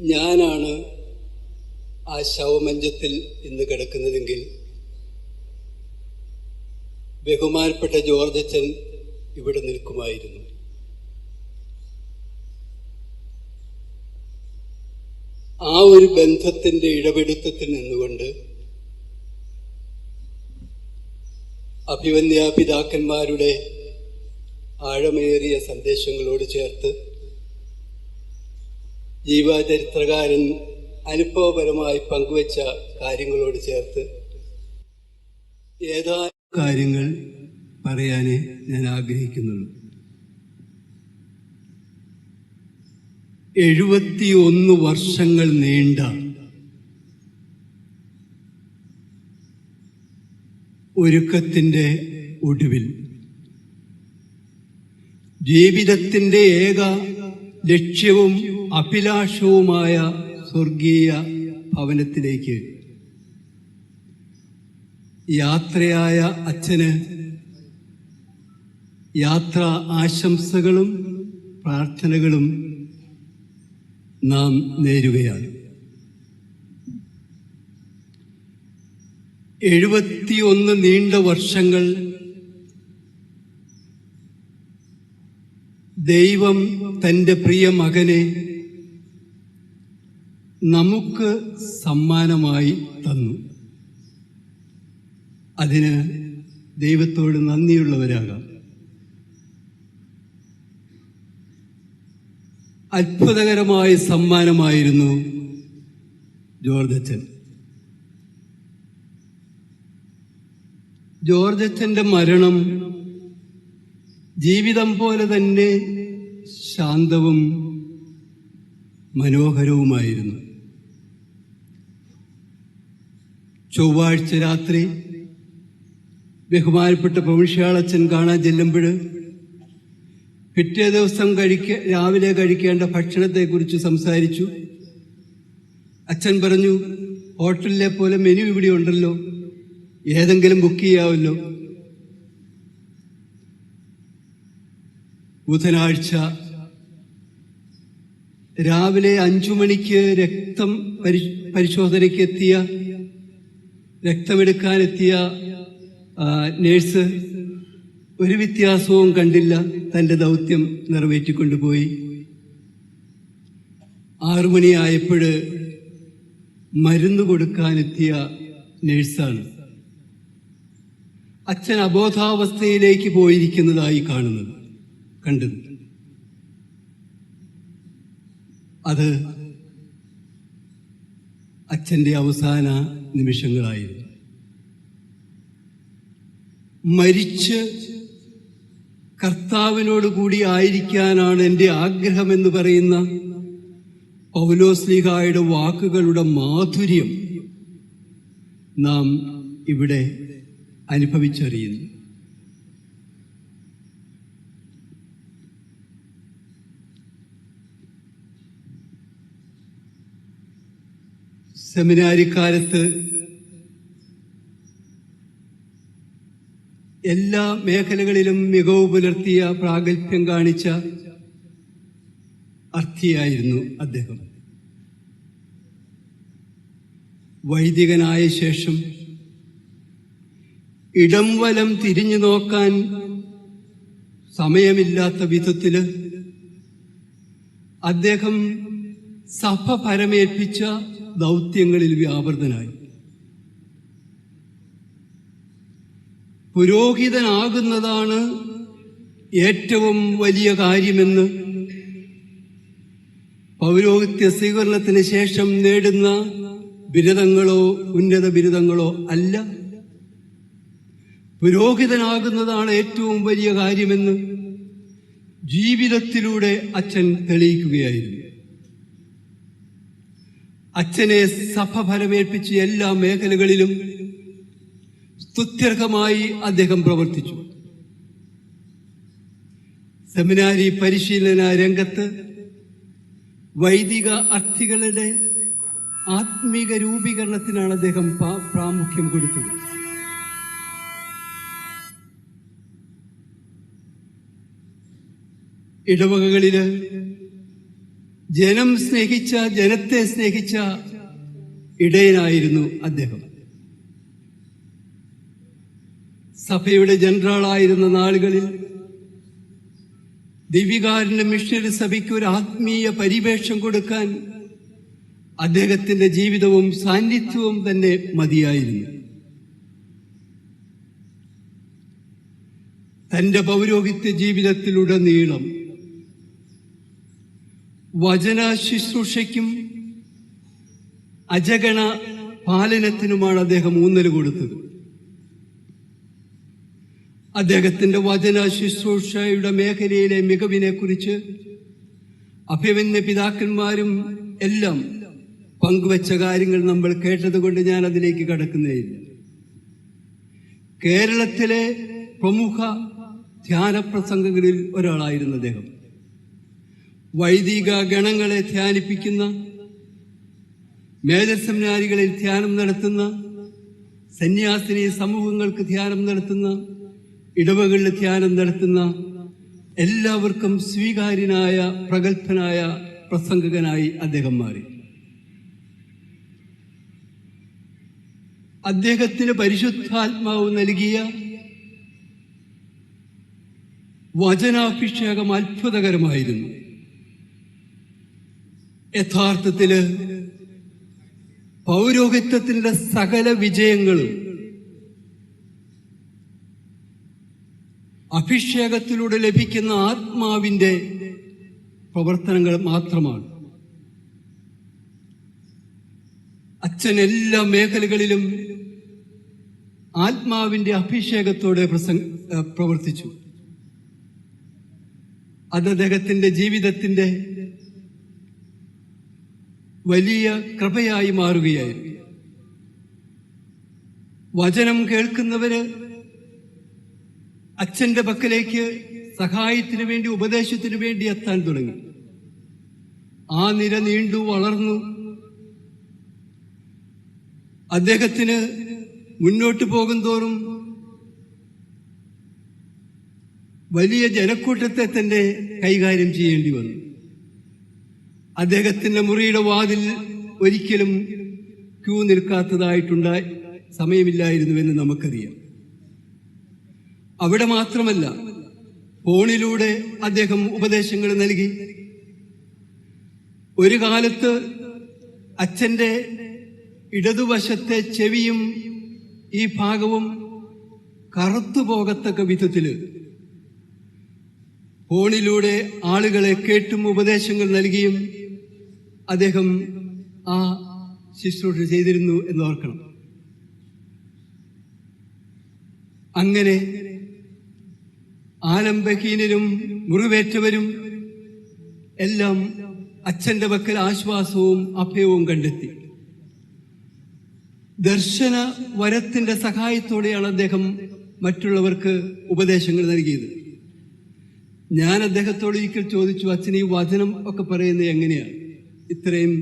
ഞാനാണ് ആ ശവമഞ്ചത്തിൽ ഇന്ന് കിടക്കുന്നതെങ്കിൽ ബഹുമാനപ്പെട്ട ജോർജച്ചൻ ഇവിടെ നിൽക്കുമായിരുന്നു. ആ ഒരു ബന്ധത്തിന്റെ ഇടപെടുത്തത്തിൽ നിന്നുകൊണ്ട് അഭിവന്യ പിതാക്കന്മാരുടെ ആഴമേറിയ സന്ദേശങ്ങളോട് ചേർത്ത് ജീവചരിത്രകാരൻ അനുഭവപരമായി പങ്കുവച്ച കാര്യങ്ങളോട് ചേർത്ത് ഏതാനും കാര്യങ്ങൾ പറയാനേ ഞാൻ ആഗ്രഹിക്കുന്നുള്ളൂ. എഴുപത്തിയൊന്ന് വർഷങ്ങൾ നീണ്ട ഒരുക്കത്തിന്റെ ഒടുവിൽ ജീവിതത്തിന്റെ ഏക ലക്ഷ്യവും അഭിലാഷവുമായ സ്വർഗീയ ഭവനത്തിലേക്ക്. യാത്രയായ അച്ഛന് യാത്ര ആശംസകളും പ്രാർത്ഥനകളും നാം നേരുകയാണ്. എഴുപത്തിയൊന്ന് നീണ്ട വർഷങ്ങൾ ദൈവം തന്റെ പ്രിയ മകനെ നമുക്ക് സമ്മാനമായി തന്നു. അതിന് ദൈവത്തോട് നന്ദിയുള്ളവരാകാം. അത്ഭുതകരമായ സമ്മാനമായിരുന്നു ജോർജച്ചൻ. ജോർജച്ചന്റെ മരണം ജീവിതം പോലെ തന്നെ ശാന്തവും മനോഹരവുമായിരുന്നു. ചൊവ്വാഴ്ച രാത്രി ബഹുമാനപ്പെട്ട പ്രവിശ്യാളച്ചൻ കാണാൻ ചെല്ലുമ്പോൾ പിറ്റേ ദിവസം കഴിക്ക രാവിലെ കഴിക്കേണ്ട ഭക്ഷണത്തെക്കുറിച്ച് സംസാരിച്ചു. അച്ഛൻ പറഞ്ഞു ഹോട്ടലിലെ പോലെ മെനു ഇവിടെ ഉണ്ടല്ലോ ഏതെങ്കിലും ബുക്ക് ചെയ്യാമല്ലോ. ബുധനാഴ്ച രാവിലെ അഞ്ചു മണിക്ക് രക്തം പരി പരിശോധനയ്ക്ക് എത്തിയ രക്തമെടുക്കാനെത്തിയ നേഴ്സ് ഒരു വ്യത്യാസവും കണ്ടില്ല. തന്റെ ദൗത്യം നിറവേറ്റിക്കൊണ്ടുപോയി. ആറുമണിയായപ്പോൾ മരുന്ന് കൊടുക്കാനെത്തിയ നേഴ്സാണ്. അച്ഛൻ അബോധാവസ്ഥയിലേക്ക് പോയിരിക്കുന്നതായി കാണുന്നത് കണ്ടത്. അത് അച്ഛന്റെ അവസാന നിമിഷങ്ങളായിരുന്നു. മരിച്ച് കർത്താവിനോട് കൂടി ആയിരിക്കാനാണ് എന്റെ ആഗ്രഹമെന്ന് പറയുന്ന പൗലോസ്ലിഹായുടെ വാക്കുകളുടെ മാധുര്യം നാം ഇവിടെ അനുഭവിച്ചറിയുന്നു. സെമിനാരിക്കാലത്ത് എല്ലാ മേഖലകളിലും മികവ് പുലർത്തിയ പ്രാഗൽഭ്യം കാണിച്ച അർത്ഥിയായിരുന്നു അദ്ദേഹം. വൈദികനായ ശേഷം ഇടം വലം തിരിഞ്ഞു നോക്കാൻ സമയമില്ലാത്ത വിധത്തിൽ അദ്ദേഹം സഭ പരമേൽപ്പിച്ച ദൗത്യങ്ങളിൽ വ്യാപൃതനായി. പുരോഹിതനാകുന്നതാണ് ഏറ്റവും വലിയ കാര്യമെന്ന് പൗരോഹിത്യ സ്വീകരണത്തിന് ശേഷം നേടുന്ന ബിരുദങ്ങളോ ഉന്നത ബിരുദങ്ങളോ അല്ല. പുരോഹിതനാകുന്നതാണ് ഏറ്റവും വലിയ കാര്യമെന്ന് ജീവിതത്തിലൂടെ അച്ഛൻ തെളിയിക്കുകയായിരുന്നു. അച്ഛനെ സഭ ഫലമേൽപ്പിച്ച എല്ലാ മേഖലകളിലും സ്തുത്യർഹമായി അദ്ദേഹം പ്രവർത്തിച്ചു. സെമിനാരി പരിശീലന രംഗത്ത് വൈദിക അർത്ഥികളുടെ ആത്മീക രൂപീകരണത്തിനാണ് അദ്ദേഹം പ്രാമുഖ്യം കൊടുത്തത്. ഇടവകകളിൽ ജനം സ്നേഹിച്ച ജനത്തെ സ്നേഹിച്ച ഇടയനായിരുന്നു അദ്ദേഹം. സഭയുടെ ജനറലായിരുന്ന നാളുകളിൽ ദിവികാരന്റെ മിഷനറി സഭയ്ക്ക് ഒരു ആത്മീയ പരിവേഷം കൊടുക്കാൻ അദ്ദേഹത്തിന്റെ ജീവിതവും സാന്നിധ്യവും തന്നെ മതിയായിരുന്നു. തന്റെ പൗരോഹിത്യ ജീവിതത്തിലുടനീളം വചന ശുശ്രൂഷയ്ക്കും അജഗണ പാലനത്തിനുമാണ് അദ്ദേഹം ഊന്നൽ കൊടുത്തത്. അദ്ദേഹത്തിന്റെ വചന ശുശ്രൂഷയുടെ മേഖലയിലെ മികവിനെ കുറിച്ച് അഭിമന്യ പിതാക്കന്മാരും എല്ലാം പങ്കുവച്ച കാര്യങ്ങൾ നമ്മൾ കേട്ടതുകൊണ്ട് ഞാൻ അതിലേക്ക് കടക്കുന്നേയില്ല. കേരളത്തിലെ പ്രമുഖ ധ്യാന പ്രസംഗങ്ങളിൽ ഒരാളായിരുന്നു അദ്ദേഹം. വൈദിക ഗണങ്ങളെ ധ്യാനിപ്പിക്കുന്ന മേജർ സെമിനാരികളിൽ ധ്യാനം നടത്തുന്ന സന്യാസിനി സമൂഹങ്ങൾക്ക് ധ്യാനം നടത്തുന്ന ഇടവകളിൽ ധ്യാനം നടത്തുന്ന എല്ലാവർക്കും സ്വീകാര്യനായ പ്രഗത്ഭനായ പ്രസംഗകനായി അദ്ദേഹം മാറി. അദ്ദേഹത്തിന് പരിശുദ്ധാത്മാവ് നൽകിയ വചനാഭിഷേകം അത്ഭുതകരമായിരുന്നു. യഥാർത്ഥത്തിൽ പൗരോഹിത്വത്തിന്റെ സകല വിജയങ്ങളും അഭിഷേകത്തിലൂടെ ലഭിക്കുന്ന ആത്മാവിന്റെ പ്രവർത്തനങ്ങൾ മാത്രമാണ്. അച്ഛൻ എല്ലാ മേഖലകളിലും ആത്മാവിന്റെ അഭിഷേകത്തോടെ പ്രസംഗ പ്രവർത്തിച്ചു. അത് അദ്ദേഹത്തിന്റെ ജീവിതത്തിന്റെ വലിയ കൃപയായി മാറുകയായിരുന്നു. വചനം കേൾക്കുന്നവര് അച്ഛന്റെ പക്കലേക്ക് സഹായത്തിന് വേണ്ടി ഉപദേശത്തിന് വേണ്ടി എത്താൻ തുടങ്ങി. ആ നിര നീണ്ടു വളർന്നു. അദ്ദേഹത്തിന് മുന്നോട്ട് പോകും തോറും വലിയ ജനക്കൂട്ടത്തെ തന്നെ കൈകാര്യം ചെയ്യേണ്ടി വന്നു. അദ്ദേഹത്തിന്റെ മുറിയുടെ വാതിൽ ഒരിക്കലും ക്യൂ നിൽക്കാത്തതായിട്ടുണ്ടായി സമയമില്ലായിരുന്നുവെന്ന് നമുക്കറിയാം. അവിടെ മാത്രമല്ല ഫോണിലൂടെ അദ്ദേഹം ഉപദേശങ്ങൾ നൽകി. ഒരു കാലത്ത് അച്ഛന്റെ ഇടതുവശത്തെ ചെവിയും ഈ ഭാഗവും കറുത്തു പോകത്തക്ക വിധത്തിൽ ഫോണിലൂടെ ആളുകളെ കേട്ടും ഉപദേശങ്ങൾ നൽകിയും അദ്ദേഹം ആ ശുശ്രൂഷ ചെയ്തിരുന്നു എന്ന് ഓർക്കണം അങ്ങനെ ആലംബഹീനരും മുറിവേറ്റവരും എല്ലാം അച്ഛന്റെ പക്കൽ ആശ്വാസവും അഭയവും കണ്ടെത്തി. ദർശന വരത്തിന്റെ സഹായത്തോടെയാണ് അദ്ദേഹം മറ്റുള്ളവർക്ക് ഉപദേശങ്ങൾ നൽകിയത്. ഞാൻ അദ്ദേഹത്തോട് ഒരിക്കൽ ചോദിച്ചു അച്ഛൻ ഈ വചനം ഒക്കെ പറയുന്നത് എങ്ങനെയാണ് ഇത്രയും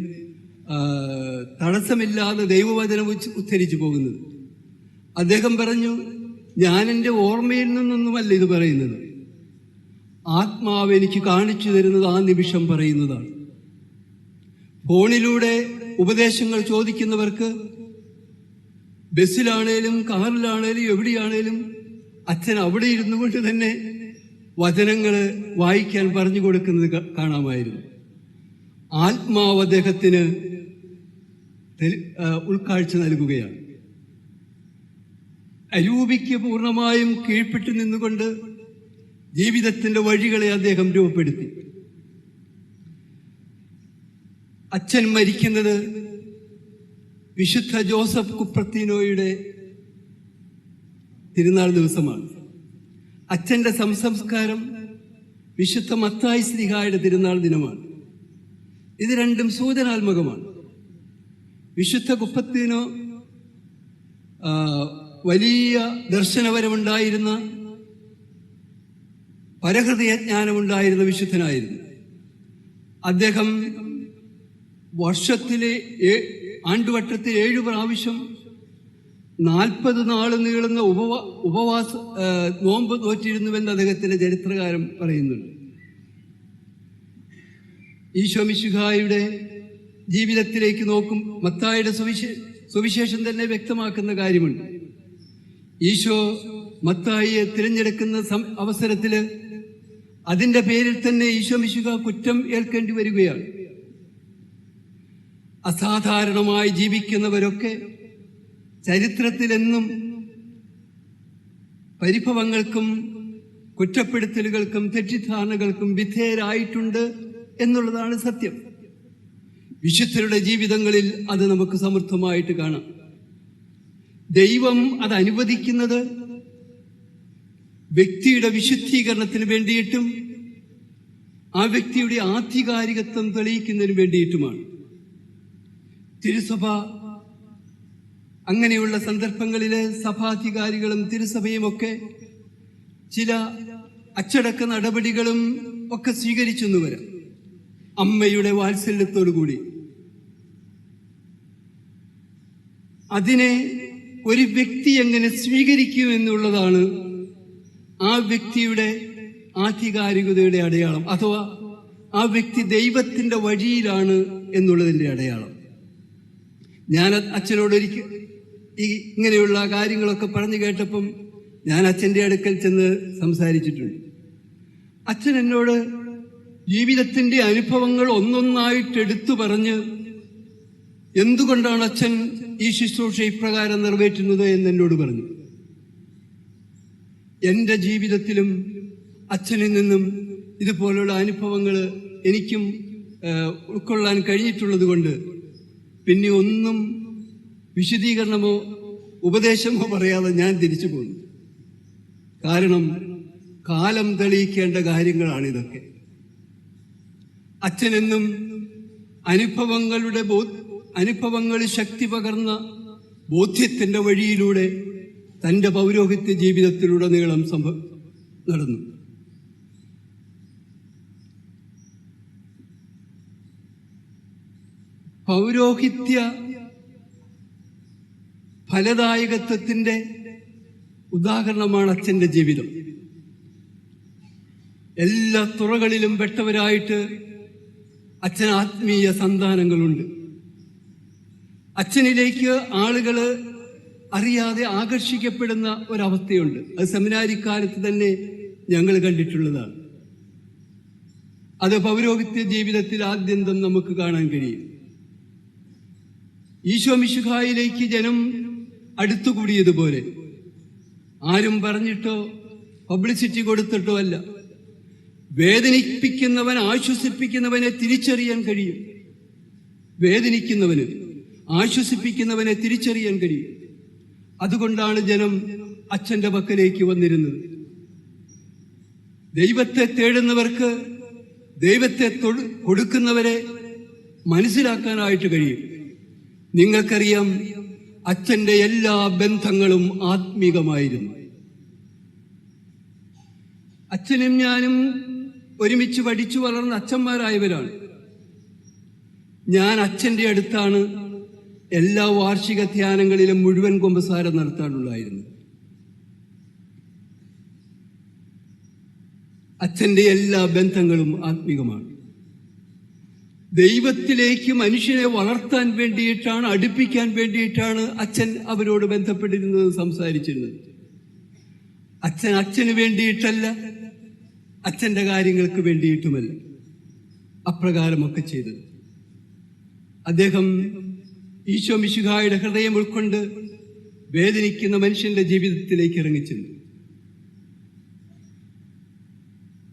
തടസ്സമില്ലാതെ ദൈവവചനം ഉദ്ധരിച്ചു പോകുന്നത്. അദ്ദേഹം പറഞ്ഞു ഞാൻ എന്റെ ഓർമ്മയിൽ നിന്നൊന്നുമല്ല ഇത് പറയുന്നത്. ആത്മാവ് എനിക്ക് കാണിച്ചു തരുന്നത് ആ നിമിഷം പറയുന്നതാണ്. ഫോണിലൂടെ ഉപദേശങ്ങൾ ചോദിക്കുന്നവർക്ക് ബസ്സിലാണേലും കാറിലാണേലും എവിടെയാണേലും അച്ഛൻ അവിടെ ഇരുന്നു കൊണ്ട് തന്നെ വചനങ്ങൾ വായിക്കാൻ പറഞ്ഞു കൊടുക്കുന്നത് കാണാമായിരുന്നു. ആത്മാവ് അദ്ദേഹത്തിന് ഉൾക്കാഴ്ച നൽകുകയാണ്. അരൂപിക്ക് പൂർണമായും കീഴ്പ്പെട്ട് നിന്നുകൊണ്ട് ജീവിതത്തിന്റെ വഴികളെ അദ്ദേഹം രൂപപ്പെടുത്തി. അച്ഛൻ മരിക്കുന്നത് വിശുദ്ധ ജോസഫ് കുപ്രത്തീനോയുടെ തിരുനാൾ ദിവസമാണ്. അച്ഛന്റെ സംസംസ്കാരം വിശുദ്ധ മത്തായി ശ്രീഹായുടെ തിരുനാൾ ദിനമാണ്. ഇത് രണ്ടും സൂചനാത്മകമാണ്. വിശുദ്ധ കുപ്പത്തിനു വലിയ ദർശനപരമുണ്ടായിരുന്ന പരഹൃദയജ്ഞാനമുണ്ടായിരുന്ന വിശുദ്ധനായിരുന്നു. അദ്ദേഹം വർഷത്തിലെ ആണ്ടുവട്ടത്തിൽ ഏഴ് പ്രാവശ്യം നാൽപ്പത് നാൾ നീളുന്ന ഉപവാ ഉപവാസ നോമ്പ് നോറ്റിരുന്നുവെന്ന് അദ്ദേഹത്തിന്റെ ചരിത്രകാരം പറയുന്നുണ്ട്. ഈശോ മിശുഹായുടെ ജീവിതത്തിലേക്ക് നോക്കും മത്തായുടെ സുവിശേ സുവിശേഷം തന്നെ വ്യക്തമാക്കുന്ന കാര്യമുണ്ട്. ഈശോ മത്തായിയെ തിരഞ്ഞെടുക്കുന്ന അവസരത്തിൽ അതിന്റെ പേരിൽ തന്നെ ഈശോ മിശുക കുറ്റം ഏൽക്കേണ്ടി വരികയാണ്. അസാധാരണമായി ജീവിക്കുന്നവരൊക്കെ ചരിത്രത്തിലെന്നും പരിഭവങ്ങൾക്കും കുറ്റപ്പെടുത്തലുകൾക്കും തെറ്റിദ്ധാരണകൾക്കും വിധേയരായിട്ടുണ്ട് എന്നുള്ളതാണ് സത്യം. വിശുദ്ധരുടെ ജീവിതങ്ങളിൽ അത് നമുക്ക് സമൃദ്ധമായിട്ട് കാണാം. ദൈവം അത് അനുവദിക്കുന്നത് വ്യക്തിയുടെ വിശുദ്ധീകരണത്തിന് വേണ്ടിയിട്ടും ആ വ്യക്തിയുടെ ആധികാരികത്വം തെളിയിക്കുന്നതിന് വേണ്ടിയിട്ടുമാണ്. തിരുസഭ അങ്ങനെയുള്ള സന്ദർഭങ്ങളിൽ സഭാധികാരികളും തിരുസഭയുമൊക്കെ ചില അച്ചടക്ക നടപടികളും ഒക്കെ സ്വീകരിച്ചെന്ന് വരാം അമ്മയുടെ വാത്സല്യത്തോടു കൂടി അതിനെ ഒരു വ്യക്തി എങ്ങനെ സ്വീകരിക്കും എന്നുള്ളതാണ് ആ വ്യക്തിയുടെ ആധികാരികതയുടെ അടയാളം അഥവാ ആ വ്യക്തി ദൈവത്തിന്റെ വഴിയിലാണ് എന്നുള്ളതിന്റെ അടയാളം. ഞാൻ അച്ഛനോട് ഒരിക്കൽ ഈ ഇങ്ങനെയുള്ള കാര്യങ്ങളൊക്കെ പറഞ്ഞു കേട്ടപ്പം ഞാൻ അച്ഛന്റെ അടുക്കൽ ചെന്ന് സംസാരിച്ചിട്ടുണ്ട്. അച്ഛൻ എന്നോട് ജീവിതത്തിന്റെ അനുഭവങ്ങൾ ഒന്നൊന്നായിട്ട് എടുത്തു പറഞ്ഞ് എന്തുകൊണ്ടാണ് അച്ഛൻ ഈ ശുശ്രൂഷ ഇപ്രകാരം നിറവേറ്റുന്നത് എന്ന് എന്നോട് പറഞ്ഞു. എന്റെ ജീവിതത്തിലും അച്ഛനിൽ നിന്നും ഇതുപോലുള്ള അനുഭവങ്ങൾ എനിക്കും ഉൾക്കൊള്ളാൻ കഴിഞ്ഞിട്ടുള്ളത് കൊണ്ട് പിന്നെ ഒന്നും വിശദീകരണമോ ഉപദേശമോ പറയാതെ ഞാൻ തിരിച്ചു പോന്നു. കാരണം കാലം തെളിയിക്കേണ്ട കാര്യങ്ങളാണ് ഇതൊക്കെ അച്ഛനെന്നും അനുഭവങ്ങളുടെ ബോ അനുഭവങ്ങളിൽ ശക്തി പകർന്ന ബോധ്യത്തിന്റെ വഴിയിലൂടെ തന്റെ പൗരോഹിത്യ ജീവിതത്തിലുടനീളം സംഭവ നടന്നു. പൗരോഹിത്യ ഫലദായകത്വത്തിന്റെ ഉദാഹരണമാണ് അച്ഛന്റെ ജീവിതം. എല്ലാ തുറകളിലും പെട്ടവരായിട്ട് അച്ഛൻ ആത്മീയ സന്താനങ്ങളുണ്ട്. അച്ഛനിലേക്ക് ആളുകൾ അറിയാതെ ആകർഷിക്കപ്പെടുന്ന ഒരവസ്ഥയുണ്ട്. അത് സെമിനാരിക്കാലത്ത് തന്നെ ഞങ്ങൾ കണ്ടിട്ടുള്ളതാണ്. അത് പൗരോഹിത്യ ജീവിതത്തിൽ ആദ്യന്തം നമുക്ക് കാണാൻ കഴിയും. ഈശോ മിശുഖായിലേക്ക് ജനം അടുത്തുകൂടിയതുപോലെ. ആരും പറഞ്ഞിട്ടോ പബ്ലിസിറ്റി കൊടുത്തിട്ടോ അല്ല. വേദനിപ്പിക്കുന്നവൻ ആശ്വസിപ്പിക്കുന്നവനെ തിരിച്ചറിയാൻ കഴിയും. വേദനിക്കുന്നവന് ആശ്വസിപ്പിക്കുന്നവനെ തിരിച്ചറിയാൻ കഴിയും. അതുകൊണ്ടാണ് ജനം അച്ഛന്റെ പക്കലേക്ക് വന്നിരുന്നത്. ദൈവത്തെ തേടുന്നവർക്ക് ദൈവത്തെ കൊടുക്കുന്നവരെ മനസ്സിലാക്കാനായിട്ട് കഴിയും. നിങ്ങൾക്കറിയാം അച്ഛന്റെ എല്ലാ ബന്ധങ്ങളും ആത്മീകമായിരുന്നു. അച്ഛനും ഞാനും ഒരുമിച്ച് പഠിച്ചു വളർന്ന അച്ഛന്മാരായവരാണ്. ഞാൻ അച്ഛന്റെ അടുത്താണ് എല്ലാ വാർഷിക ധ്യാനങ്ങളിലും മുഴുവൻ കുമ്പസാരം നടത്താനുള്ളായിരുന്നു അച്ഛന്റെ എല്ലാ ബന്ധങ്ങളും ആത്മീകമാണ്. ദൈവത്തിലേക്ക് മനുഷ്യനെ വളർത്താൻ വേണ്ടിയിട്ടാണ് അടുപ്പിക്കാൻ വേണ്ടിയിട്ടാണ് അച്ഛൻ അവരോട് ബന്ധപ്പെട്ടിരുന്നത് സംസാരിച്ചിരുന്നത്. അച്ഛൻ അച്ഛന് വേണ്ടിയിട്ടല്ല അച്ഛന്റെ കാര്യങ്ങൾക്ക് വേണ്ടിയിട്ടുമല്ല. അപ്രകാരമൊക്കെ ചെയ്തത്. അദ്ദേഹം ഈശോ മിശുഹായുടെ ഹൃദയം ഉൾക്കൊണ്ട് വേദനിക്കുന്ന മനുഷ്യന്റെ ജീവിതത്തിലേക്ക് ഇറങ്ങിച്ചെന്നു.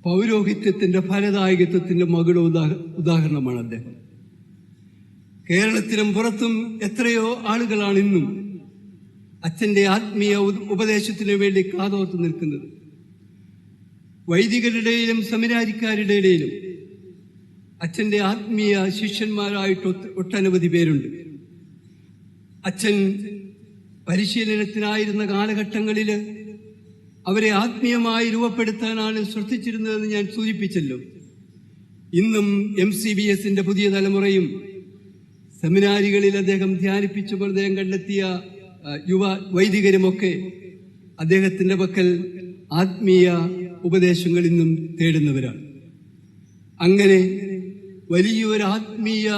പൗരോഹിത്യത്തിന്റെ ഫലദായകത്വത്തിന്റെ ഉദാഹ ഉദാഹരണമാണ് അദ്ദേഹം. കേരളത്തിലും പുറത്തും എത്രയോ ആളുകളാണ് ഇന്നും അച്ഛന്റെ ആത്മീയ ഉപദേശത്തിനു വേണ്ടി കാതോർത്ത് നിൽക്കുന്നത്. വൈദികരുടെയിലും സമരാരിക്കാരുടെ ഇടയിലും അച്ഛന്റെ ആത്മീയ ശിഷ്യന്മാരായിട്ട് ഒട്ടനവധി പേരുണ്ട്. അച്ഛൻ പരിശീലനത്തിനായിരുന്ന കാലഘട്ടങ്ങളിൽ അവരെ ആത്മീയമായി രൂപപ്പെടുത്താനാണ് ശ്രദ്ധിച്ചിരുന്നതെന്ന് ഞാൻ സൂചിപ്പിച്ചല്ലോ. ഇന്നും എം സി ബി എസിന്റെ പുതിയ തലമുറയും സെമിനാരികളിൽ അദ്ദേഹം ധ്യാനിപ്പിച്ചു അദ്ദേഹം കണ്ടെത്തിയ യുവ വൈദികരുമൊക്കെ അദ്ദേഹത്തിന്റെ പക്കൽ ആത്മീയ ഉപദേശങ്ങൾ നിന്നും തേടുന്നവരാണ്. അങ്ങനെ വലിയൊരു ആത്മീയ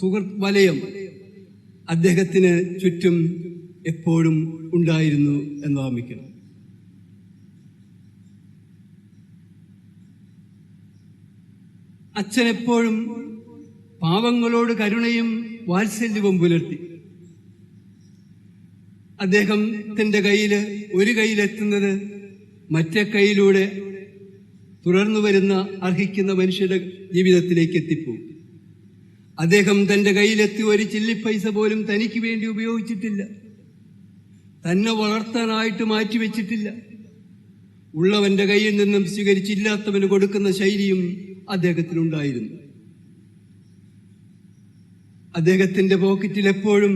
സുഹൃത്ത് വലയം അദ്ദേഹത്തിന് ചുറ്റും എപ്പോഴും ഉണ്ടായിരുന്നു എന്ന് ഓർമ്മിക്കണം അച്ഛൻ എപ്പോഴും പാവങ്ങളോട് കരുണയും വാത്സല്യവും പുലർത്തി. അദ്ദേഹത്തിന്റെ കയ്യിൽ ഒരു കയ്യിലെത്തുന്നത് മറ്റേ കൈയിലൂടെ തുടർന്നു വരുന്ന അർഹിക്കുന്ന മനുഷ്യരുടെ ജീവിതത്തിലേക്ക് എത്തിപ്പോകും അദ്ദേഹം തന്റെ കയ്യിലെത്തി ഒരു ചില്ലി പൈസ പോലും തനിക്ക് വേണ്ടി ഉപയോഗിച്ചിട്ടില്ല. തന്നെ വളർത്താനായിട്ട് മാറ്റിവെച്ചിട്ടില്ല. ഉള്ളവന്റെ കയ്യിൽ നിന്നും സ്വീകരിച്ചില്ലാത്തവന് കൊടുക്കുന്ന ശൈലിയും അദ്ദേഹത്തിനുണ്ടായിരുന്നു അദ്ദേഹത്തിന്റെ പോക്കറ്റിൽ എപ്പോഴും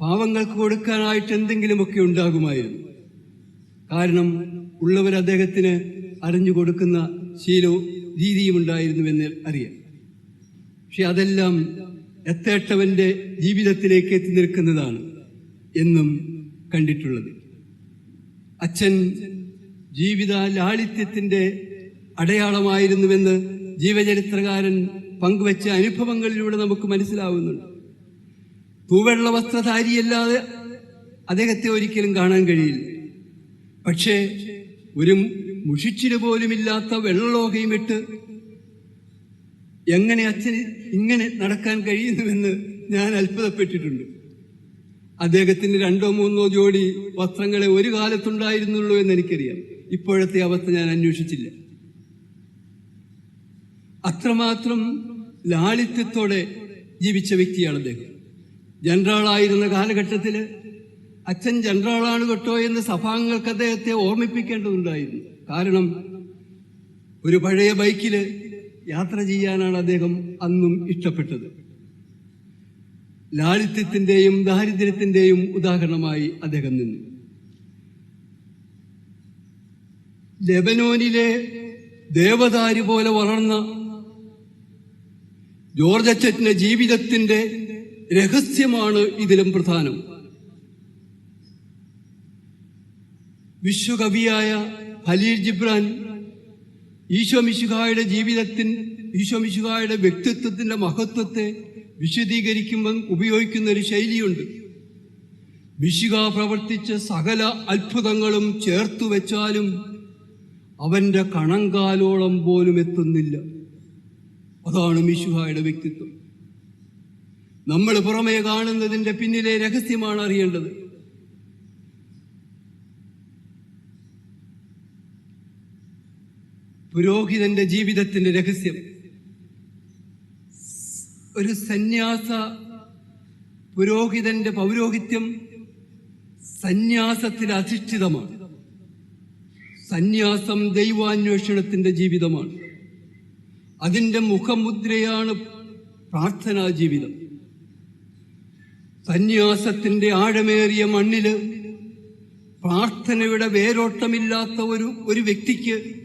പാവങ്ങൾക്ക് കൊടുക്കാനായിട്ട് എന്തെങ്കിലുമൊക്കെ ഉണ്ടാകുമായിരുന്നു. കാരണം ഉള്ളവർ അദ്ദേഹത്തിന് അറിഞ്ഞു കൊടുക്കുന്ന ശീലവും രീതിയും ഉണ്ടായിരുന്നുവെന്ന് അറിയാം. പക്ഷെ അതെല്ലാം എത്തേട്ടവന്റെ ജീവിതത്തിലേക്ക് എത്തി നിൽക്കുന്നതാണ് എന്നും കണ്ടിട്ടുള്ളത്. അച്ഛൻ ജീവിത ലാളിത്യത്തിന്റെ അടയാളമായിരുന്നുവെന്ന് ജീവചരിത്രകാരൻ പങ്കുവച്ച അനുഭവങ്ങളിലൂടെ നമുക്ക് മനസ്സിലാവുന്നുണ്ട്. തൂവെള്ള വസ്ത്രധാരിയല്ലാതെ അദ്ദേഹത്തെ ഒരിക്കലും കാണാൻ കഴിയില്ല. പക്ഷേ ഒരു മുഷിച്ചിൽ പോലുമില്ലാത്ത വെള്ളലോകയും ഇട്ട് എങ്ങനെ അച്ഛന് ഇങ്ങനെ നടക്കാൻ കഴിയുന്നുവെന്ന് ഞാൻ അത്ഭുതപ്പെട്ടിട്ടുണ്ട്. അദ്ദേഹത്തിന് രണ്ടോ മൂന്നോ ജോഡി വസ്ത്രങ്ങളെ ഒരു കാലത്തുണ്ടായിരുന്നുള്ളൂ എന്ന് എനിക്കറിയാം ഇപ്പോഴത്തെ അവസ്ഥ ഞാൻ അന്വേഷിച്ചില്ല. അത്രമാത്രം ലാളിത്യത്തോടെ ജീവിച്ച വ്യക്തിയാണ് അദ്ദേഹം. ജനറാളായിരുന്ന കാലഘട്ടത്തിൽ അച്ഛൻ ജനറലാണ് കേട്ടോ എന്ന് സഭാംഗങ്ങൾക്ക് അദ്ദേഹത്തെ ഓർമ്മിപ്പിക്കേണ്ടതുണ്ടായിരുന്നു. കാരണം ഒരു പഴയ ബൈക്കിൽ യാത്ര ചെയ്യാനാണ് അദ്ദേഹം അന്നും ഇഷ്ടപ്പെട്ടത്. ലാളിത്യത്തിന്റെയും ദാരിദ്ര്യത്തിന്റെയും ഉദാഹരണമായി അദ്ദേഹം നിന്നു. ലെബനോനിലെ ദേവദാരി പോലെ വളർന്ന ജോർജ് അച്ചറ്റിന്റെ ജീവിതത്തിന്റെ രഹസ്യമാണ് ഇതിലും പ്രധാനം. വിശ്വകവിയായ ഖലീൽ ജിബ്രാൻ ഈശോ മിശുഹായുടെ ജീവിതത്തിൻ ഈശോ മിശുഹായുടെ മഹത്വത്തെ വിശദീകരിക്കുമ്പോൾ ഉപയോഗിക്കുന്ന ഒരു ശൈലിയുണ്ട്. മിശുക പ്രവർത്തിച്ച സകല അത്ഭുതങ്ങളും ചേർത്തു വെച്ചാലും അവന്റെ കണങ്കാലോളം പോലും എത്തുന്നില്ല. അതാണ് മിശുഹായുടെ വ്യക്തിത്വം. നമ്മൾ പുറമേ കാണുന്നതിന്റെ പിന്നിലെ രഹസ്യമാണ് അറിയേണ്ടത്. പുരോഹിതന്റെ ജീവിതത്തിന്റെ രഹസ്യം. ഒരു സന്യാസ പുരോഹിതന്റെ പൗരോഹിത്യം സന്യാസത്തിൽ അധിഷ്ഠിതമാണ്. സന്യാസം ദൈവാന്വേഷണത്തിന്റെ ജീവിതമാണ്. അതിന്റെ മുഖമുദ്രയാണ് പ്രാർത്ഥനാ ജീവിതം. സന്യാസത്തിന്റെ ആഴമേറിയ മണ്ണിൽ പ്രാർത്ഥനയുടെ വേരോട്ടമില്ലാത്ത ഒരു ഒരു വ്യക്തിക്ക്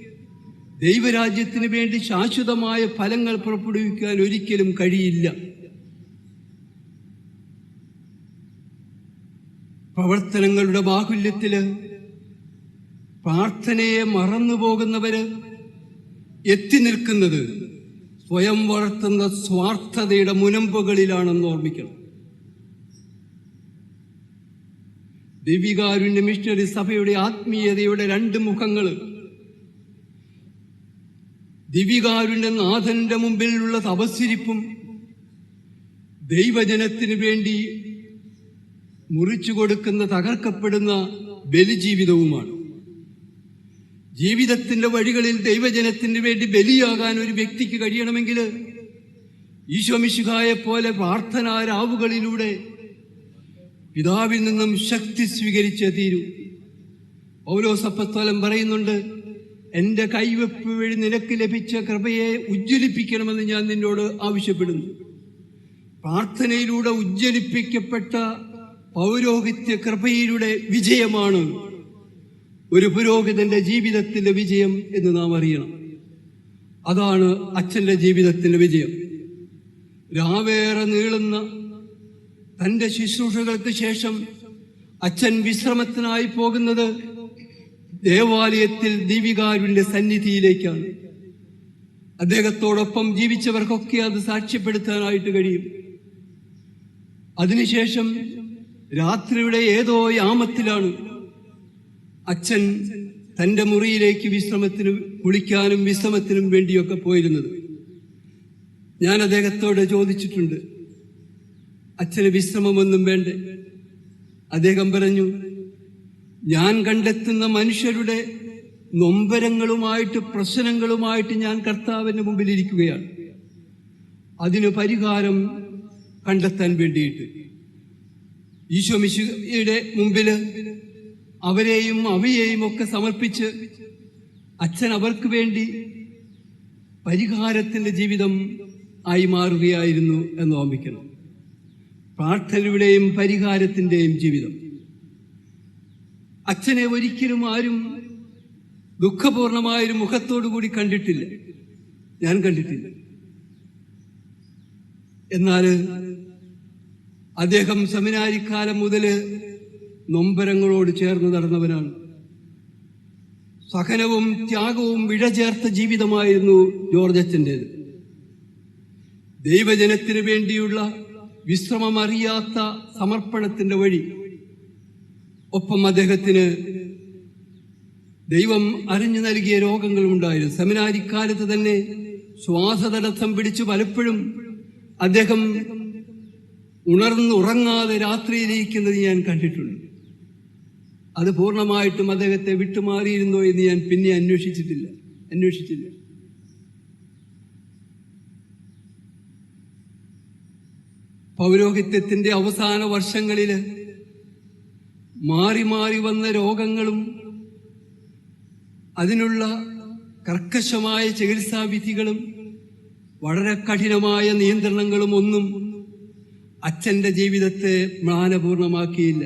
ദൈവരാജ്യത്തിന് വേണ്ടി ശാശ്വതമായ ഫലങ്ങൾ പുറപ്പെടുവിക്കാൻ ഒരിക്കലും കഴിയില്ല. പ്രവർത്തനങ്ങളുടെ ബാഹുല്യത്തിൽ പ്രാർത്ഥനയെ മറന്നു പോകുന്നവര് എത്തി നിൽക്കുന്നത് സ്വയം വളർത്തുന്ന സ്വാർത്ഥതയുടെ മുനമ്പുകളിലാണെന്ന് ഓർമ്മിക്കണം. ദിവികാരുണ്യ മിഷണറി സഭയുടെ ആത്മീയതയുടെ രണ്ട് മുഖങ്ങൾ ദിവികാരുണ്യ നാഥന്റെ മുമ്പിലുള്ള തപസ്സിരിപ്പും ദൈവജനത്തിന് വേണ്ടി മുറിച്ചു കൊടുക്കുന്ന തകർക്കപ്പെടുന്ന ബലിജീവിതവുമാണ്. ജീവിതത്തിന്റെ വഴികളിൽ ദൈവജനത്തിന് വേണ്ടി ബലിയാകാൻ ഒരു വ്യക്തിക്ക് കഴിയണമെങ്കിൽ ഈശോമിശുഖായെ പോലെ പ്രാർത്ഥനാ രാവുകളിലൂടെ പിതാവിൽ നിന്നും ശക്തി സ്വീകരിച്ചേ തീരൂ. പൗലോസപ്പസ്തോലം പറയുന്നുണ്ട് എന്റെ കൈവെപ്പ് വഴി നിനക്ക് ലഭിച്ച കൃപയെ ഉജ്ജ്വലിപ്പിക്കണമെന്ന് ഞാൻ നിന്നോട് ആവശ്യപ്പെടുന്നു. പ്രാർത്ഥനയിലൂടെ ഉജ്ജ്വലിപ്പിക്കപ്പെട്ട പൗരോഹിത്യ കൃപയിലൂടെ വിജയമാണ് ഒരു പുരോഹിതന്റെ ജീവിതത്തിന്റെ വിജയം എന്ന് നാം അറിയണം. അതാണ് അച്ഛന്റെ ജീവിതത്തിന്റെ വിജയം. രാവേറെ നീളുന്ന തന്റെ ശുശ്രൂഷകൾക്ക് ശേഷം അച്ഛൻ വിശ്രമത്തിനായി പോകുന്നത് ദേവാലയത്തിൽ ദീപികാരുവിന്റെ സന്നിധിയിലേക്കാണ്. അദ്ദേഹത്തോടൊപ്പം ജീവിച്ചവർക്കൊക്കെ അത് സാക്ഷ്യപ്പെടുത്താനായിട്ട് കഴിയും. അതിനുശേഷം രാത്രിയുടെ ഏതോ യാമത്തിലാണ് അച്ഛൻ തന്റെ മുറിയിലേക്ക് വിശ്രമത്തിന് കുളിക്കാനും വിശ്രമത്തിനും വേണ്ടിയൊക്കെ പോയിരുന്നത്. ഞാൻ അദ്ദേഹത്തോട് ചോദിച്ചിട്ടുണ്ട് അച്ഛന് വിശ്രമമൊന്നും വേണ്ടേ? അദ്ദേഹം പറഞ്ഞു ഞാൻ കണ്ടെത്തുന്ന മനുഷ്യരുടെ നൊമ്പരങ്ങളുമായിട്ട് പ്രശ്നങ്ങളുമായിട്ട് ഞാൻ കർത്താവിന്റെ മുമ്പിലിരിക്കുകയാണ് അതിന് പരിഹാരം കണ്ടെത്താൻ വേണ്ടിയിട്ട്. ഈശോ മിശിയുടെ മുമ്പിൽ അവരെയും അവയെയും ഒക്കെ സമർപ്പിച്ച് അച്ഛൻ അവർക്ക് വേണ്ടി പരിഹാരത്തിന്റെ ജീവിതം ആയി മാറുകയായിരുന്നു എന്ന് ഓർമ്മിക്കണം. പ്രാർത്ഥനയുടെയും പരിഹാരത്തിന്റെയും ജീവിതം. അച്ഛനെ ഒരിക്കലും ആരും ദുഃഖപൂർണമായൊരു മുഖത്തോടു കൂടി കണ്ടിട്ടില്ല. ഞാൻ കണ്ടിട്ടില്ല. എന്നാൽ അദ്ദേഹം സെമിനാരിക്കാലം മുതൽ നൊമ്പരങ്ങളോട് ചേർന്ന് നടന്നവനാണ്. സഹനവും ത്യാഗവും വിഴചേർത്ത ജീവിതമായിരുന്നു ജോർജ് അച്ഛന്റെത് ദൈവജനത്തിനു വേണ്ടിയുള്ള വിശ്രമമറിയാത്ത സമർപ്പണത്തിന്റെ വഴി ഒപ്പം അദ്ദേഹത്തിന് ദൈവം അറിഞ്ഞു നൽകിയ രോഗങ്ങളും ഉണ്ടായിരുന്നു സെമിനാരിക്കാലത്ത് തന്നെ ശ്വാസതടസ്സം പിടിച്ച് പലപ്പോഴും അദ്ദേഹം ഉണർന്നുറങ്ങാതെ രാത്രിയിലിരിക്കുന്നത് ഞാൻ കണ്ടിട്ടുണ്ട്. അത് പൂർണമായിട്ടും അദ്ദേഹത്തെ വിട്ടുമാറിയിരുന്നോ എന്ന് ഞാൻ പിന്നെ അന്വേഷിച്ചിട്ടില്ല. അന്വേഷിച്ചില്ല. പൗരോഹിത്യത്തിന്റെ അവസാന വർഷങ്ങളിൽ മാറി മാറി വന്ന രോഗങ്ങളും അതിനുള്ള കർക്കശമായ ചികിത്സാവിധികളും വളരെ കഠിനമായ നിയന്ത്രണങ്ങളും ഒന്നും അച്ഛന്റെ ജീവിതത്തെ മ്ലാനപൂർണമാക്കിയില്ല.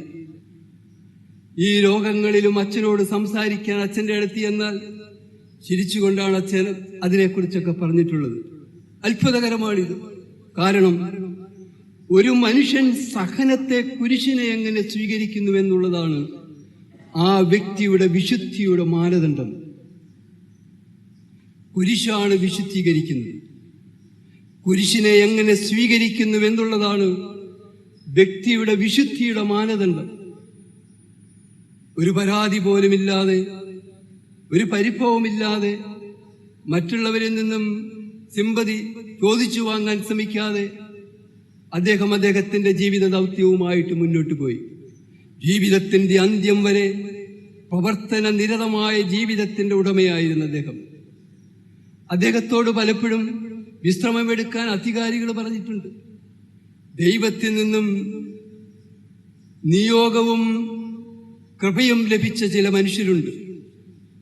ഈ രോഗങ്ങളിലും അച്ഛനോട് സംസാരിക്കാൻ അച്ഛന്റെ അടുത്ത് എന്നാൽ ചിരിച്ചുകൊണ്ടാണ് അച്ഛൻ അതിനെക്കുറിച്ചൊക്കെ പറഞ്ഞിട്ടുള്ളത്. അത്ഭുതകരമാണിത്. കാരണം ഒരു മനുഷ്യൻ സഹനത്തെ കുരിശിനെ എങ്ങനെ സ്വീകരിക്കുന്നു എന്നുള്ളതാണ് ആ വ്യക്തിയുടെ വിശുദ്ധിയുടെ മാനദണ്ഡം. കുരിശാണ് വിശുദ്ധീകരിക്കുന്നത്. കുരിശിനെ എങ്ങനെ സ്വീകരിക്കുന്നു എന്നുള്ളതാണ് വ്യക്തിയുടെ വിശുദ്ധിയുടെ മാനദണ്ഡം. ഒരു പരാതി പോലുമില്ലാതെ ഒരു പരിഭവമില്ലാതെ മറ്റുള്ളവരിൽ നിന്നും സിമ്പതി ചോദിച്ചു വാങ്ങാൻ ശ്രമിക്കാതെ അദ്ദേഹം അദ്ദേഹത്തിന്റെ ജീവിത ദൗത്യവുമായിട്ട് മുന്നോട്ട് പോയി. ജീവിതത്തിന്റെ അന്ത്യം വരെ പ്രവർത്തന നിരതമായ ജീവിതത്തിന്റെ ഉടമയായിരുന്നു അദ്ദേഹം. അദ്ദേഹത്തോട് പലപ്പോഴും വിശ്രമമെടുക്കാൻ അധികാരികൾ പറഞ്ഞിട്ടുണ്ട്. ദൈവത്തിൽ നിന്നും നിയോഗവും കൃപയും ലഭിച്ച ചില മനുഷ്യരുണ്ട്.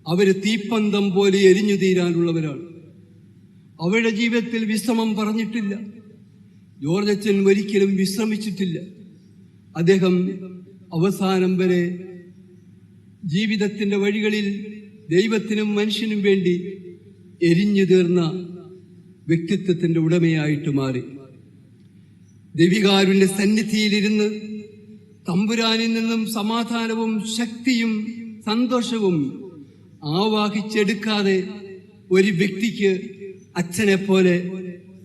അവർ തീപ്പന്തം പോലെ എരിഞ്ഞു തീരാനുള്ളവരാണ് അവരുടെ ജീവിതത്തിൽ വിശ്രമം പറഞ്ഞിട്ടില്ല. ജോർജ് അച്ഛൻ ഒരിക്കലും വിശ്രമിച്ചിട്ടില്ല. അദ്ദേഹം അവസാനം വരെ ജീവിതത്തിന്റെ വഴികളിൽ ദൈവത്തിനും മനുഷ്യനും വേണ്ടി എരിഞ്ഞു തീർന്ന വ്യക്തിത്വത്തിന്റെ ഉടമയായിട്ട് മാറി. ദേവികാരുടെ സന്നിധിയിലിരുന്ന് തമ്പുരാനിൽ നിന്നും സമാധാനവും ശക്തിയും സന്തോഷവും ആവാഹിച്ചെടുക്കാതെ ഒരു വ്യക്തിക്ക് അച്ഛനെ പോലെ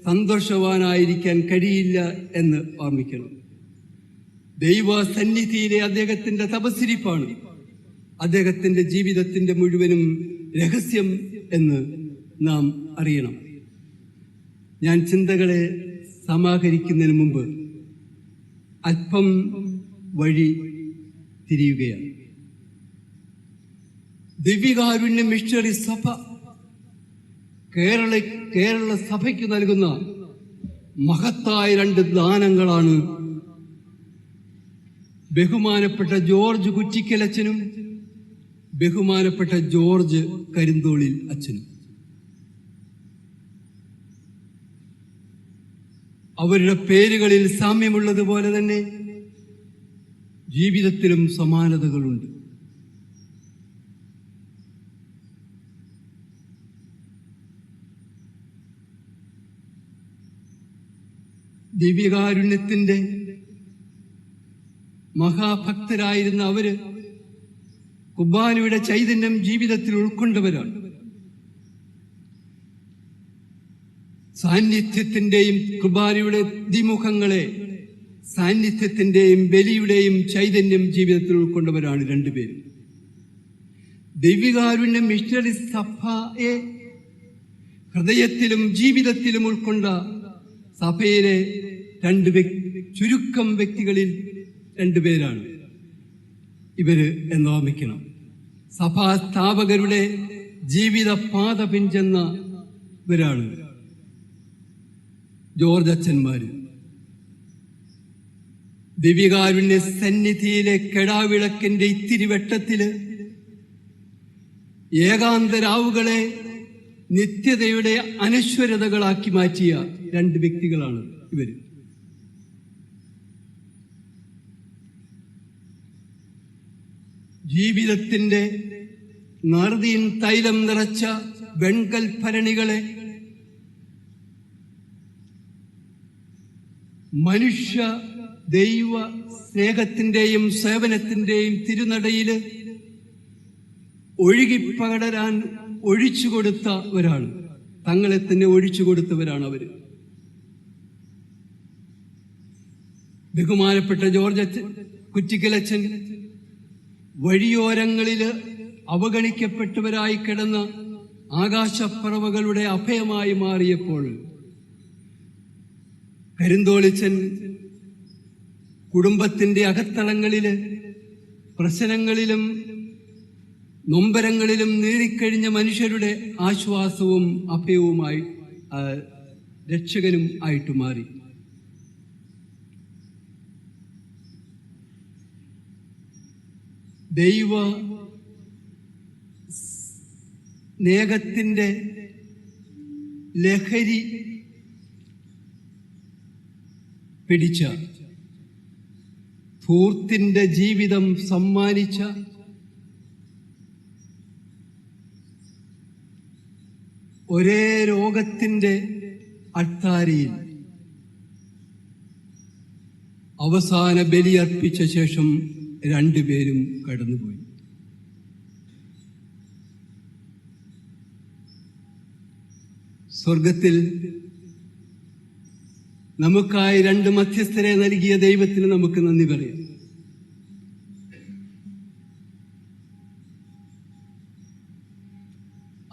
സന്തോഷവാനായിരിക്കാൻ കഴിയില്ല എന്ന് ഓർമ്മിക്കണം. ദൈവ സന്നിധിയിലെ അദ്ദേഹത്തിന്റെ തപസ്സിരിപ്പാണ്. അദ്ദേഹത്തിന്റെ ജീവിതത്തിന്റെ മുഴുവനും രഹസ്യം എന്ന് നാം അറിയണം. ഞാൻ ചിന്തകളെ സമാഹരിക്കുന്നതിന് മുമ്പ് അല്പം വഴി തിരിയുകയാണ്. ദിവ്യകാരുണ്യ മിഷണറി സഭ കേരള കേരള സഭയ്ക്ക് നൽകുന്ന മഹത്തായ രണ്ട് ദാനങ്ങളാണ് ബഹുമാനപ്പെട്ട ജോർജ് കുറ്റിക്കൽ അച്ഛനും ബഹുമാനപ്പെട്ട ജോർജ് കരിന്തോളിൽ അച്ഛനും. അവരുടെ പേരുകളിൽ സാമ്യമുള്ളതുപോലെ തന്നെ ജീവിതത്തിലും സമാനതകളുണ്ട്. ദിവ്യകാരുണ്യത്തിന്റെ മഹാഭക്തരായിരുന്ന അവർ കുബാനുവിടെ ചൈതന്യം ജീവിതത്തിൽ ഉൾക്കൊണ്ടവരാണ്. സാന്നിധ്യത്തിന്റെയും കുർബാനയുടെ ദിമുഖങ്ങളെ സാന്നിധ്യത്തിന്റെയും ബലിയുടെയും ചൈതന്യം ജീവിതത്തിൽ ഉൾക്കൊണ്ടവരാണ് രണ്ടുപേരും. ദൈവികാരുണ്യ മിഷണറി സഭയെ ഹൃദയത്തിലും ജീവിതത്തിലും ഉൾക്കൊണ്ട സഭയിലെ രണ്ട് ചുരുക്കം വ്യക്തികളിൽ രണ്ടുപേരാണ് ഇവർ എന്ന് ഓർമ്മിക്കണം സഭാ സ്ഥാപകരുടെ ജീവിത പാത പിഞ്ചെന്ന ഇവരാണ്. ജോർജ് അച്ഛന്മാര്. ദിവ്യകാരുണ്യ സന്നിധിയിലെ കെടാവിളക്കിന്റെ ഇത്തിരി വെട്ടത്തിൽ ഏകാന്തരാവുകളെ നിത്യതയുടെ അനശ്വരതകളാക്കി മാറ്റിയ രണ്ട് വ്യക്തികളാണ് ഇവർ. ജീവിതത്തിന്റെ നാർദീൻ തൈലം നിറച്ച വെൺകൽ ഭരണികളെ മനുഷ്യ ദൈവ സ്നേഹത്തിന്റെയും സേവനത്തിന്റെയും തിരുനടയിൽ ഒഴുകിപ്പകടരാൻ ഒഴിച്ചു കൊടുത്തവരാണ് തങ്ങളെ തന്നെ ഒഴിച്ചു കൊടുത്തവരാണ് അവർ. ബഹുമാനപ്പെട്ട ജോർജ് കുറ്റിക്കലച്ചൻ വഴിയോരങ്ങളിൽ അവഗണിക്കപ്പെട്ടവരായി കിടന്ന ആകാശപ്പറവകളുടെ അഭയമായി മാറിയപ്പോൾ കരിന്തോളിച്ചൻ കുടുംബത്തിന്റെ അകത്തളങ്ങളിൽ പ്രശ്നങ്ങളിലും നൊമ്പരങ്ങളിലും നീറിക്കഴിഞ്ഞ മനുഷ്യരുടെ ആശ്വാസവും അഭയവുമായി രക്ഷകനും ആയിട്ട് മാറി. ദൈവ സ്നേഹത്തിന്റെ ലഹരി പിടിച്ച ഭൂർത്തിന്റെ ജീവിതം സമ്മാനിച്ച ഒരേ രോഗത്തിന്റെ അട്ടാരിയിൽ അവസാന ബലിയർപ്പിച്ച ശേഷം രണ്ടുപേരും കടന്നുപോയി. സ്വർഗത്തിൽ നമുക്കായി രണ്ട് മധ്യസ്ഥരെ നൽകിയ ദൈവത്തിന് നമുക്ക് നന്ദി പറയാം.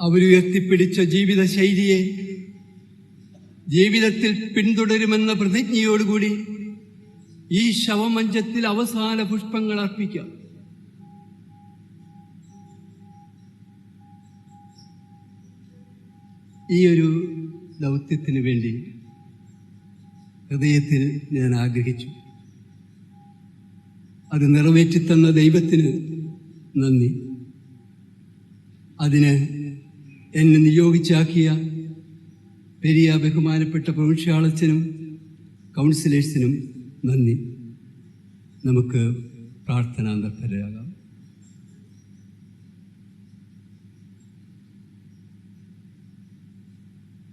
അവരുയർത്തിപ്പിടിച്ച ജീവിത ശൈലിയെ ജീവിതത്തിൽ പിന്തുടരുമെന്ന പ്രതിജ്ഞയോടുകൂടി ഈ ശവമഞ്ചത്തിൽ അവസാന പുഷ്പങ്ങൾ അർപ്പിക്കാം. ഈ ഒരു ദൗത്യത്തിന് വേണ്ടി ഹൃദയത്തിൽ ഞാൻ ആഗ്രഹിച്ചു. അത് നിറവേറ്റിത്തന്ന ദൈവത്തിന് നന്ദി. അതിന് എന്നെ നിയോഗിച്ചാക്കിയ പെരിയ ബഹുമാനപ്പെട്ട പ്രവിശ്യാളച്ചനും കൗൺസിലേഴ്സിനും നന്ദി. നമുക്ക് പ്രാർത്ഥനാന്തരരാകാം